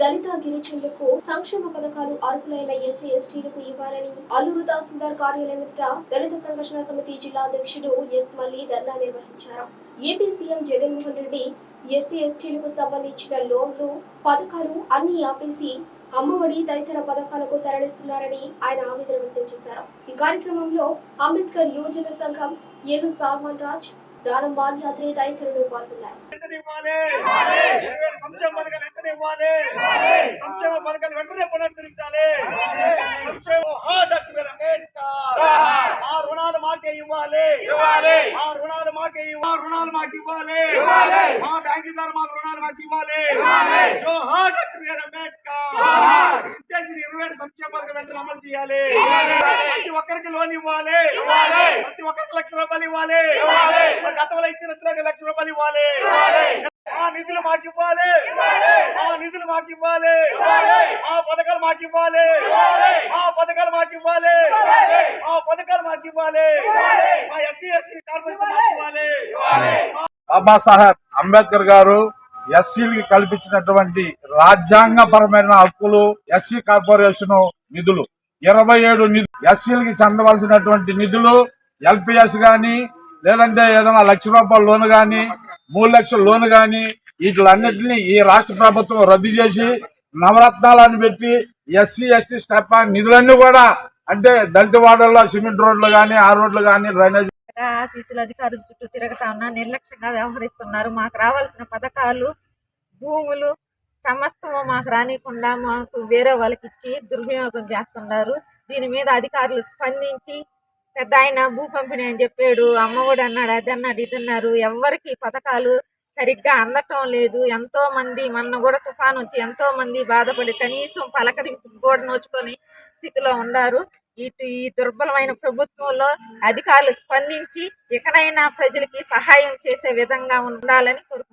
దళిత గిరిజనులకు సంక్షేమ పథకాలు అర్హులైన ఎస్సీ ఎస్టీలకు ఇవ్వాలని అల్లూరు తహసీల్దార్ కార్యాలయం ఎదుట దళిత సంఘర్షణ సమితి జిల్లా అధ్యక్షుడు ఎస్ మల్లి ధర్నా నిర్వహించారు. AP CM Jaganmohan Reddy SC ఎస్టీలకు సంబంధించిన లోన్లు పథకాలు అన్ని ఆపేసి అమ్మఒడి తదితర పథకాలకు తరలిస్తున్నారని ఆయన ఆవేదన వ్యక్తం చేశారు. ఈ కార్యక్రమంలో అంబేద్కర్ యువజన సంఘం ఏను సాల్మాన్ రాజ్ దానం బాధ్యాత్రి తదితరులు పాల్గొన్నారు వెంటనే ఇవ్వాలి ఇరవై ఏడు సంక్షేమ పథకాలు వెంటనే ఇవ్వాలి సంక్షేమ పథకాలు వెంటనే పునరుద్ధరించాలి సంక్షేమ హా, డాక్టర్ బిఆర్ అంబేద్కర్. ఆ రుణాలు మాకే ఇవ్వాలి. ఆ రుణాలు మాకే ఇవ్వాలి. ఆ రుణాలు మాకు ఇవ్వాలి. ఆ బ్యాంకు ద్వారా మాకు రుణాలు మాకు ఇవ్వాలి. జోహార్ డాక్టర్ బిఆర్ అంబేద్కర్ ఇచ్చేసిన ఇరవై ఏడు సంక్షేమ పథకం వెంటనే అమలు చేయాలి. ప్రతి ఒక్కరికి లోన్ ఇవ్వాలి. ప్రతి ఒక్కరికి లక్ష రూపాయలు ఇవ్వాలి. గతంలో ఇచ్చినట్లుగా లక్ష రూపాయలు ఇవ్వాలి. ఆ నిధులు మాకు ఇవ్వాలి. ఆ నిధులు మాకు ఇవ్వాలి. ఆ పథకాలు మాకు ఇవ్వాలి. ఆ పథకాలు మాకు ఇవ్వాలి ఆ పథకాలు మాకు ఇవ్వాలి. ఆ ఎస్సీ ఎస్సీ కార్పొరేషన్ మాకు ఇవ్వాలి. బాబాసాహెబ్ అంబేద్కర్ గారు ఎస్సీలకి కల్పించినటువంటి రాజ్యాంగపరమైన హక్కులు ఎస్సీ కార్పొరేషన్ నిధులు. ఇరవై ఏడు ఎస్సీలకి చెందవలసినటువంటి నిధులు ఎల్పిఎస్ గాని లేదంటే ఏదైనా లక్ష రూపాయల లోన్ గాని మూడు లక్షల లోన్ గాని వీటిలన్నిటిని ఈ రాష్ట్ర ప్రభుత్వం రద్దు చేసి నవరత్నాలను పెట్టి ఎస్సీ ఎస్టీ స్టాప్ నిధులన్నీ కూడా అంటే దళిత వాడల్లో సిమెంట్ రోడ్లు కానీ ఆ రోడ్లు కానీ డ్రైనేజ్ ఆఫీసులు అధికారులు చుట్టూ తిరగతా ఉన్నా నిర్లక్ష్యంగా వ్యవహరిస్తున్నారు. మాకు రావాల్సిన పథకాలు భూములు సమస్తము మాకు రానికుండా మాకు వేరే వాళ్ళకి ఇచ్చి దుర్వినియోగం చేస్తున్నారు. దీని మీద అధికారులు స్పందించి పెద్ద ఆయన భూ పంపిణీ అని చెప్పాడు అమ్మఒడి అన్నాడు అది అన్నాడు ఇది అన్నారు. ఎవరికి పథకాలు సరిగ్గా అందటం లేదు. ఎంతో మంది మొన్న కూడా తుఫాన్ వచ్చి ఎంతో మంది బాధపడి కనీసం పలకరింపు కూడా నోచుకొని స్థితిలో ఉన్నారు. ఇటు ఈ దుర్బలమైన ప్రభుత్వంలో అధికారులు స్పందించి ఇకనైనా ప్రజలకి సహాయం చేసే విధంగా ఉండాలని కోరుకుంటున్నాను.